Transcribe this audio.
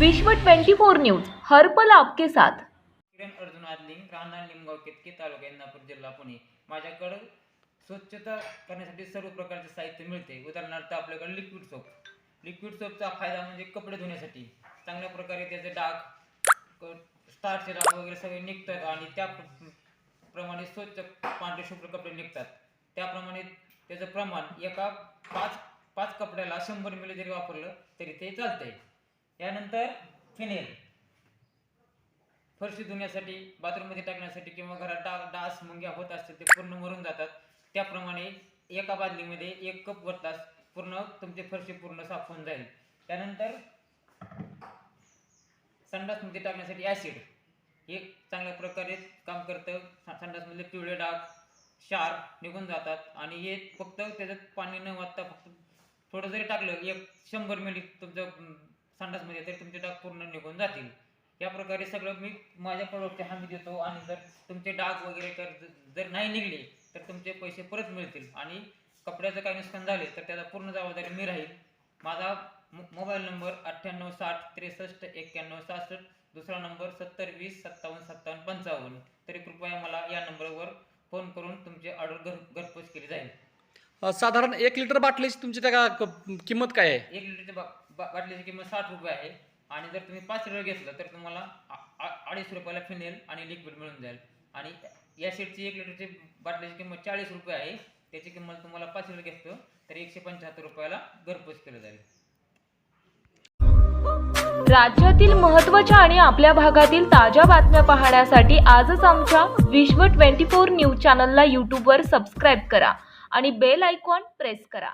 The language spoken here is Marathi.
विश्व 24 न्यूज हरपल आपके साथ. किरण अर्जुन आदलिंग राहणार लिमगाव केतकी तालुका इंदापूर जिल्हा पुणे. माझ्याकडं स्वच्छता करण्यासाठी सर्व प्रकारचे साहित्य मिळते. उदाहरणार्थ आपल्याकडे लिक्विड सोप लिक्विड सोपचा फायदा म्हणजे कपडे धुण्यासाठी. चांगल्या प्रकारे त्याचे डाग स्टारचे डाग वगैरे सगळे निघतात आणि त्या प्रमाणे स्वच्छ पांढरे शुभ्र कपडे निघतात. त्याप्रमाणे त्याचं प्रमाण एका पाच पाच कपड्याला शंभर मिली जरी वापरलं तरी ते चालतंय. यानंतर फिनेल. फरशी धुण्यासाठी बाथरूममध्ये टाकण्यासाठी किंवा घरात डा डास मुंग्या होत असतील ते पूर्ण मरून जातात. त्याप्रमाणे एका बादलीमध्ये एक कप भरतास पूर्ण तुमचे फरशी पूर्ण साफ होऊन जाईल. त्यानंतर संडासमध्ये टाकण्यासाठी ॲसिड हे चांगल्या प्रकारे काम करतं. संडासमधले पिवळे डाग क्षार निघून जातात आणि हे फक्त त्याच्यात पाणी न वाचता फक्त थोडं जरी टाकलं एक शंभर मिनिट तुमचं संडासमध्ये तरी तुमचे डाग पूर्ण निघून जातील. या प्रकारे सगळं मी माझ्या प्रोडक्टची हमी देतो आणि जर तुमचे डाग वगैरे कर जर नाही निघले तर तुमचे पैसे परत मिळतील. आणि कपड्याचं काही नुकसान झाले तर त्याचा पूर्ण जबाबदारी मी राहील. माझा मोबाईल नंबर अठ्ठ्याण्णव साठ त्रेसष्ट एक्क्याण्णव सहासष्ट दुसरा नंबर सत्तर वीस सत्तावन्न सत्तावन्न पंचावन्न. तरी कृपया मला या नंबरवर फोन करून तुमची ऑर्डर घर घरपोच केली जाईल. साधारण एक लिटर बाटलीची तुमची त्या क- किंमत काय आहे? एक लिटरची बा बा- बाटलीची किंमत साठ रुपये आहे. आणि जर तुम्ही पाच लिटर घेतलं तर तुम्हाला अडीच रुपयाला फिनेल आणि लिक्विड मिळून जाईल. आणि या सेटची एक लिटरची बाटलीची किंमत चाळीस रुपये आहे त्याची किंमत तुम्हाला पाच लिटर घेतो तर एकशे पंच्याहत्तर रुपयाला घरपोच केलं जाईल. राज्यातील महत्त्वाच्या आणि आपल्या भागातील ताज्या बातम्या पाहण्यासाठी आजच आमच्या विश्व 24 न्यूज चॅनलला यूट्यूबवर सबस्क्राईब करा आणि बेल आयकॉन प्रेस करा.